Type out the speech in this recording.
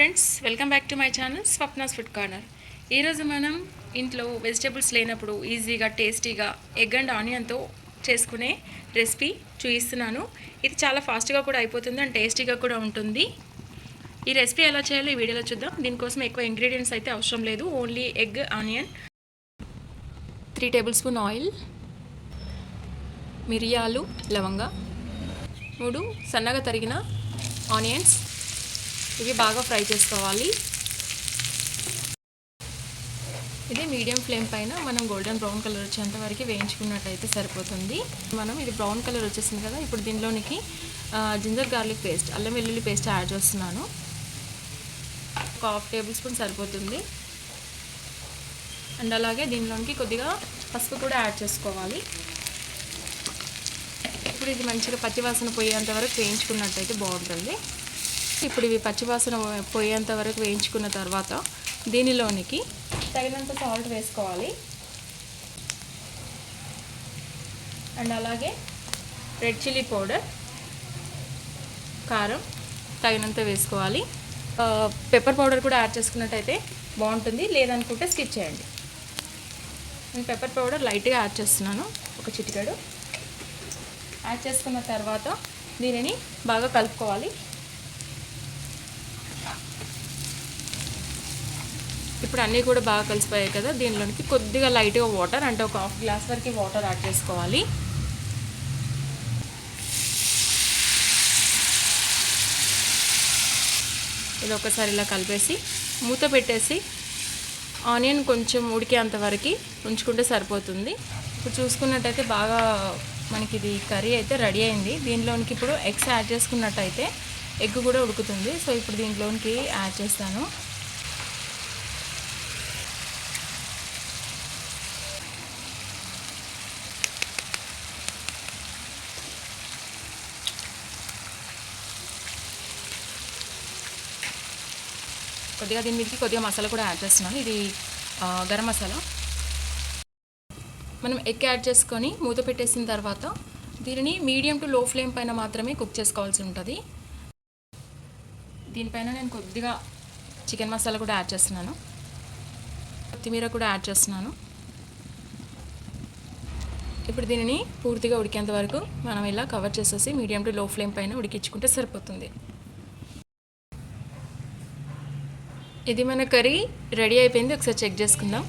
Friends welcome back to my channel Swapna's food corner ఈరోజు మనం ఇంట్లో వెజిటేబుల్స్ లేనప్పుడు ఈజీగా టేస్టీగా ఎగ్ అండ్ ఆనియన్తో చేసుకునే రెసిపీ చూపిస్తున్నాను ఇది చాలా ఫాస్ట్గా కూడా అయిపోతుంది అండ్ టేస్టీగా కూడా ఉంటుంది. ఈ రెసిపీ ఎలా చేయాలో ఈ వీడియోలో చూద్దాం. దీనికోసం ఎక్కువ ఇంగ్రీడియంట్స్ అయితే అవసరం లేదు. Only egg onion three tablespoon oil మిరియాలు లవంగా మూడు సన్నగా తరిగిన ఆనియన్స్ ఇవి బాగా ఫ్రై చేసుకోవాలి. ఇది మీడియం ఫ్లేమ్ పైన మనం గోల్డెన్ బ్రౌన్ కలర్ వచ్చేంత వరకు వేయించుకున్నట్టయితే సరిపోతుంది. మనం ఇది బ్రౌన్ కలర్ వచ్చేసింది కదా ఇప్పుడు దీనిలోనికి జింజర్ గార్లిక్ పేస్ట్ అల్లం వెల్లుల్లి పేస్ట్ యాడ్ చేస్తున్నాను. ఒక హాఫ్ టేబుల్ స్పూన్ సరిపోతుంది. అండ్ అలాగే దీనిలోనికి కొద్దిగా పసుపు కూడా యాడ్ చేసుకోవాలి. ఇప్పుడు ఇది మంచిగా పచ్చివాసన పోయేంత వరకు వేయించుకున్నట్టయితే బాగుంటుంది. ఇప్పుడు ఇవి పచ్చివాసన పోయేంత వరకు వేయించుకున్న తర్వాత దీనిలోనికి తగినంత సాల్ట్ వేసుకోవాలి. అండ్ అలాగే రెడ్ చిల్లీ పౌడర్ కారం తగినంత వేసుకోవాలి. పెప్పర్ పౌడర్ కూడా యాడ్ చేసుకున్నట్టయితే బాగుంటుంది. లేదనుకుంటే స్కిప్ చేయండి. నేను పెప్పర్ పౌడర్ లైట్గా యాడ్ చేస్తున్నాను. ఒక చిటికాడు. యాడ్ చేసుకున్న తర్వాత దీనిని బాగా కలుపుకోవాలి. ఇప్పుడు అన్నీ కూడా బాగా కలిసిపోయాయి కదా దీనిలోనికి కొద్దిగా లైట్గా వాటర్ అంటే ఒక హాఫ్ గ్లాస్ వరకు వాటర్ యాడ్ చేసుకోవాలి. ఇది ఒకసారి ఇలా కలిపేసి మూత పెట్టేసి ఆనియన్ కొంచెం ఉడికేంత వరకు ఉంచుకుంటే సరిపోతుంది. ఇప్పుడు చూసుకున్నట్టయితే బాగా మనకి ఇది కర్రీ అయితే రెడీ అయింది. దీనిలోనికి ఇప్పుడు ఎగ్స్ యాడ్ చేసుకున్నట్టయితే ఎగ్ కూడా ఉడుకుతుంది. సో ఇప్పుడు దీంట్లోనికి యాడ్ చేస్తాను. కొద్దిగా దీని మీదకి కొద్దిగా మసాలా కూడా యాడ్ చేస్తున్నాను. ఇది గరం మసాలా. మనం ఎగ్ యాడ్ చేసుకొని మూత పెట్టేసిన తర్వాత దీనిని మీడియం టు లో ఫ్లేమ్ పైన మాత్రమే కుక్ చేసుకోవాల్సి ఉంటుంది. దీనిపైన నేను కొద్దిగా చికెన్ మసాలా కూడా యాడ్ చేస్తున్నాను. కొత్తిమీర కూడా యాడ్ చేస్తున్నాను. ఇప్పుడు దీనిని పూర్తిగా ఉడికేంత వరకు మనం ఇలా కవర్ చేసేసి మీడియం టు లో ఫ్లేమ్ పైన ఉడికించుకుంటే సరిపోతుంది. ఇది మన కర్రీ. రెడీ అయిపోయింది. ఒకసారి చెక్ చేసుకుందాం.